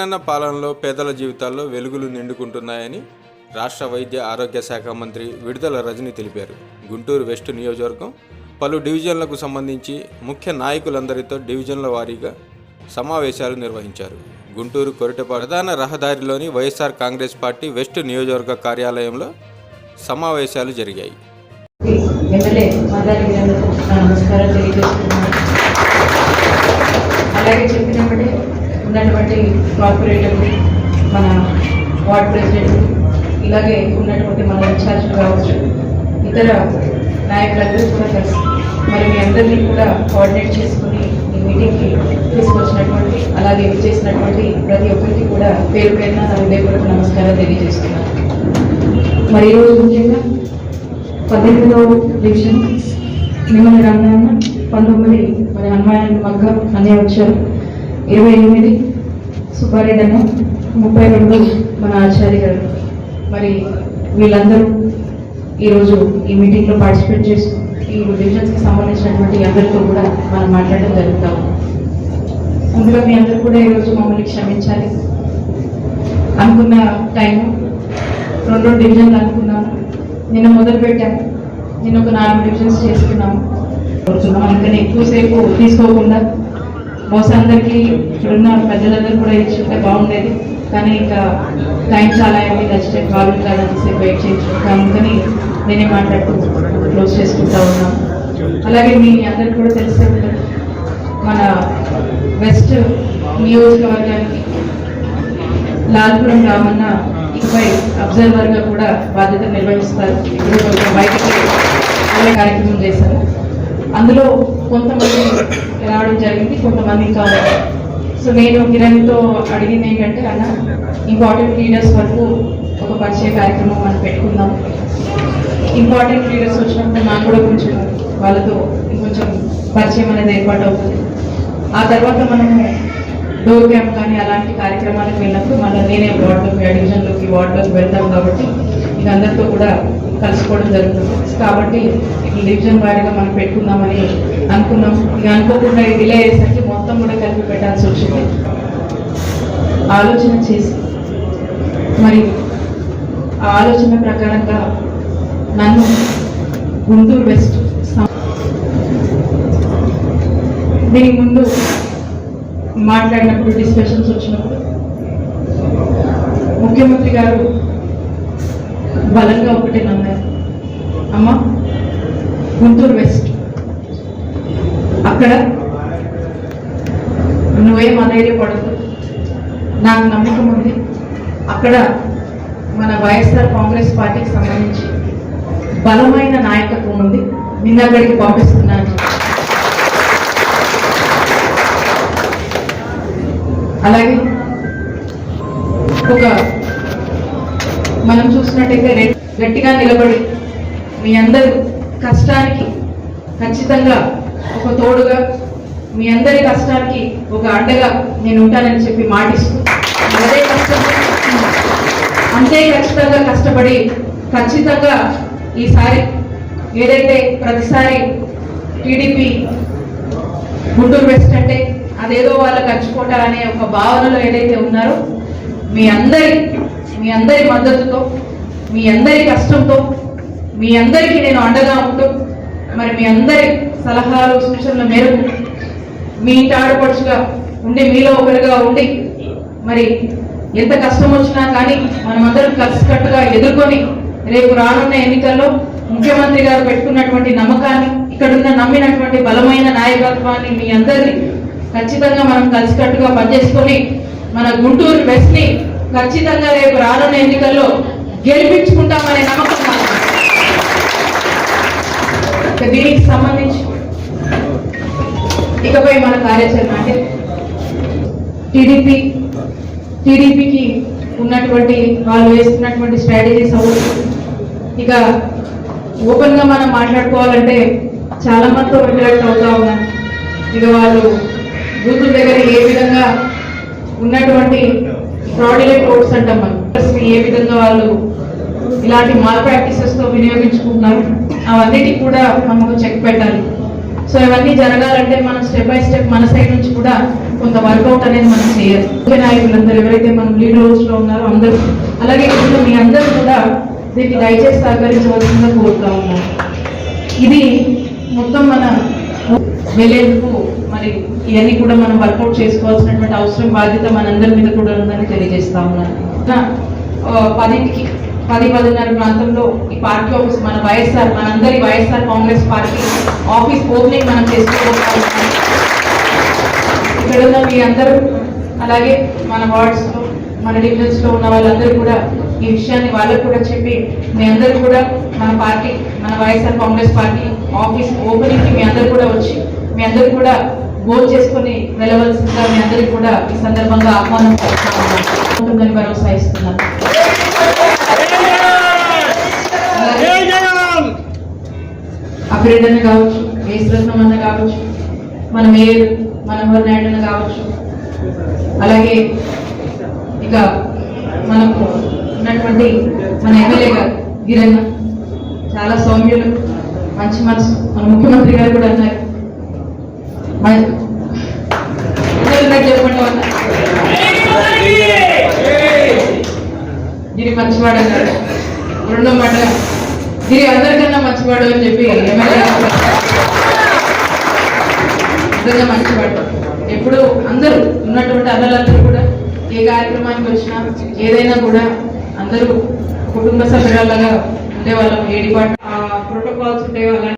జగనన్న పాలనలో పేదల జీవితాల్లో వెలుగులు నిండుకుంటున్నాయని రాష్ట్ర వైద్య ఆరోగ్య శాఖ మంత్రి విడుదల రజని తెలిపారు. గుంటూరు వెస్ట్ నియోజకవర్గం పలు డివిజన్లకు సంబంధించి ముఖ్య నాయకులందరితో డివిజన్ల వారీగా సమావేశాలు నిర్వహించారు. గుంటూరు కొరటపాడు ప్రధాన రహదారిలోని వైఎస్ఆర్ కాంగ్రెస్ పార్టీ వెస్ట్ నియోజకవర్గ కార్యాలయంలో సమావేశాలు జరిగాయి. అలాగే మదారి దాన్ని బట్టి కార్పొరేటర్ మన వార్డ్ ప్రెసిడెంట్ ఇలాగే ఉన్నటువంటి మన ఇన్ఛార్జ్ కావచ్చు ఇతర నాయకులందరూ కూడా కలిసి మరి మీ అందరినీ కూడా కోఆర్డినేట్ చేసుకుని ఈ మీటింగ్కి తీసుకొచ్చినటువంటి అలాగే చేసినటువంటి ప్రతి ఒక్కరికి కూడా పేరు పేరున నా హృదయపూర్వక నమస్కారాలు తెలియజేస్తున్నాను. మరి ఈరోజు ముఖ్యంగా పద్దెనిమిదవ డివిజన్ మిమ్మల్ని రంగాన్న పంతొమ్మిది మరి హనుమాన్ మగ్గ అనే వచ్చారు. ఇరవై ఎనిమిది సుబ్బారెడ్డి ముప్పై రెండు మన ఆచార్య గారు. మరి వీళ్ళందరూ ఈరోజు ఈ మీటింగ్లో పార్టిసిపేట్ చేస్తూ ఈ డివిజన్స్కి సంబంధించినటువంటి అందరితో కూడా మనం మాట్లాడడం జరుగుతాం. అందులో మీ అందరూ కూడా ఈరోజు మమ్మల్ని క్షమించాలి. అనుకున్న టైము రెండు రెండు డివిజన్లు అనుకున్నాను నిన్న మొదలు పెట్టాము నిన్న ఒక నాలుగు డివిజన్స్ చేసుకున్నాము. కూర్చున్నాం అందుకని ఎక్కువసేపు తీసుకోకుండా బహుశా అందరికీ ఇక్కడున్న పెద్దలందరూ కూడా ఇచ్చుంటే బాగుండేది. కానీ ఇంకా టైం చాలా అయింది నచ్చితే ప్రాబ్లం కాదని వెయిట్ చేయొచ్చు అందుకని నేనే మాట్లాడుతూ క్లోజ్ చేసుకుంటా ఉన్నాను అలాగే మీ అందరికి కూడా తెలిసే మన వెస్ట్ నియోజకవర్గానికి లాల్పురం రామన్న ఇకపై అబ్జర్వర్గా కూడా బాధ్యత నిర్వహిస్తారు. ఇప్పుడు బయటకి కార్యక్రమం చేశారు. అందులో కొంతమంది రావడం జరిగింది కొంతమంది ఇంకా సో నేను కిరణ్తో అడిగింది ఏంటంటే అన్న ఇంపార్టెంట్ లీడర్స్ వరకు ఒక పరిచయ కార్యక్రమం మనం పెట్టుకుందాం. ఇంపార్టెంట్ లీడర్స్ వచ్చినప్పుడు నాకు కూడా కొంచెం వాళ్ళతో కొంచెం పరిచయం అనేది ఏర్పాటు అవుతుంది. ఆ తర్వాత మనము డోర్ క్యాంప్ కానీ అలాంటి కార్యక్రమాలకు వెళ్ళినప్పుడు మళ్ళీ నేనే వార్డులోకి ఆ డివిజన్లోకి వార్డులోకి వెళ్తాం కాబట్టి ఇక అందరితో కూడా కలుసుకోవడం జరుగుతుంది. కాబట్టి ఇట్లా డివిజన్ వారీగా మనం పెట్టుకుందామని అనుకున్నాం. ఇక అనుకోకుండా డిలే అయ్యేసరికి మొత్తం కూడా కలిపి పెట్టాల్సి వచ్చింది. ఆలోచన చేసి. మరి ఆ ఆలోచన ప్రకారంగా నన్ను గుంటూరు వెస్ట్ దీనికి ముందు మాట్లాడినప్పుడు డిస్కషన్స్ వచ్చినప్పుడు ముఖ్యమంత్రి గారు బలంగా ఒకటి నమ్మారు అమ్మ గుంటూరు వెస్ట్. అక్కడ నువ్వేం అధైర్యపడదు నాకు నమ్మకం ఉంది. అక్కడ మన వైఎస్ఆర్ కాంగ్రెస్ పార్టీకి సంబంధించి బలమైన నాయకత్వం ఉంది. నిన్న అక్కడికి పంపిస్తున్నాను. అలాగే ఒక మనం చూసినట్టయితే రె- గట్టిగా నిలబడి మీ అందరి కష్టానికి ఖచ్చితంగా ఒక తోడుగా మీ అందరి కష్టానికి ఒక అండగా నేను ఉంటానని చెప్పి మాటిస్తూ అదే కష్టం అంతే ఖచ్చితంగా కష్టపడి ఖచ్చితంగా ఈసారి ఏదైతే ప్రతిసారి టీడీపీ గుంటూరు వెస్ట్ అంటే అదేదో వాళ్ళు ఖర్చుకోట అనే ఒక భావనలో ఏదైతే ఉన్నారో మీ అందరి మీ అందరి మద్దతుతో మీ అందరి కష్టంతో మీ అందరికీ నేను అండగా ఉంటూ మరి మీ అందరి సలహాలు సూచనల మేరకు మీ ఇంటి ఆడపడుచుగా ఉండి మీలో ఒకరిగా ఉండి మరి ఎంత కష్టం వచ్చినా కానీ మనమందరం కలిసికట్టుగా ఎదుర్కొని రేపు రానున్న ఎన్నికల్లో ముఖ్యమంత్రి గారు పెట్టుకున్నటువంటి నమ్మకాన్ని ఇక్కడున్న నమ్మినటువంటి బలమైన నాయకత్వాన్ని మీ అందరినీ ఖచ్చితంగా మనం కలిసికట్టుగా పనిచేసుకొని మన గుంటూరు వెస్ట్ని ఖచ్చితంగా రేపు రానున్న ఎన్నికల్లో గెలిపించుకుంటామనే నమ్మకం దీనికి సంబంధించి ఇకపై మన కార్యాచరణ అంటే టీడీపీ టీడీపీకి ఉన్నటువంటి వాళ్ళు వేస్తున్నటువంటి స్ట్రాటజీస్ అవ్వచ్చు ఇక ఓపెన్గా మనం మాట్లాడుకోవాలంటే చాలా మందితో ఇంటరాక్ట్ అవుతా ఉన్నాం ఇక వాళ్ళు బూతుల దగ్గర ఏ విధంగా ఉన్నటువంటి ఫ్రాడిలెంట్ ఓట్స్ అంటాం మనం. ఏ విధంగా వాళ్ళు ఇలాంటి మాల్ ప్రాక్టీసెస్తో వినియోగించుకుంటున్నారు అవన్నిటికి కూడా మనకు చెక్ పెట్టాలి. సో ఇవన్నీ జరగాలంటే మనం స్టెప్ బై స్టెప్ మన సైడ్ నుంచి కూడా కొంత వర్కౌట్ అనేది మనం చేయాలి. ముఖ్య నాయకులందరూ ఎవరైతే మనం లీడ్ రోల్స్లో ఉన్నారో అందరూ అలాగే ఇప్పుడు మీ అందరూ కూడా దీనికి దయచేసి సహకరించవలసిందిగా కోరుతా ఉన్నాం ఇది మొత్తం మన వెళ్ళేందుకు మరి ఇవన్నీ కూడా మనం వర్కౌట్ చేసుకోవాల్సినటువంటి అవసరం బాధ్యత మనందరి మీద కూడా ఉందని తెలియజేస్తా ఉన్నాను. పదింటికి పది పదిన్నర ప్రాంతంలో ఈ పార్టీ ఆఫీస్ మన వైఎస్ఆర్ మనందరి YSR Congress party office opening మనం చేసుకోవాలి ఇక్కడ ఉన్న మీ అందరూ అలాగే మన వార్డ్స్లో మన డివిజన్స్లో ఉన్న వాళ్ళందరూ కూడా ఈ విషయాన్ని వాళ్ళకు కూడా చెప్పి మీ అందరూ కూడా మన పార్టీ మన వైఎస్ఆర్ కాంగ్రెస్ పార్టీ ఆఫీస్ ఓపెనింగ్కి మీ అందరూ కూడా వచ్చి మీ అందరూ కూడా గోల్ చేసుకొని వెళ్ళవలసిందిగా మీ అందరికీ కూడా ఈ సందర్భంగా ఆహ్వానం. ఉంటుందని భరోసా ఇస్తున్నాను అభిరెడ్డి అన్న కావచ్చు వేసరత్నం అన్న కావచ్చు మన మేయర్ మనోహర్ నాయుడు అన్న కావచ్చు. అలాగే ఇక మనకు ఉన్నటువంటి మన ఎమ్మెల్యే గారు గిరన్న చాలా సౌమ్యులు మంచి మనసు. మన ముఖ్యమంత్రి గారు కూడా అన్నారు మన- అందరూ ఉన్నట్టు చెప్పండి అన్న. గిరి మంచివాడు అన్నారు. రెండో మాట గిరి అందరికన్నా మంచివాడు అని చెప్పి ఎమ్మెల్యే నిజంగా మంచివాడు. ఎప్పుడు అందరూ ఉన్నటువంటి అన్నలందరూ కూడా ఏ కార్యక్రమానికి వచ్చినా ఏదైనా కూడా అందరూ కుటుంబ సభ్యులాగా ఉండేవాళ్ళం. ఏ డిపార్ట్మెంట్ ప్రోటోకాల్స్ ఉండేవాళ్ళం.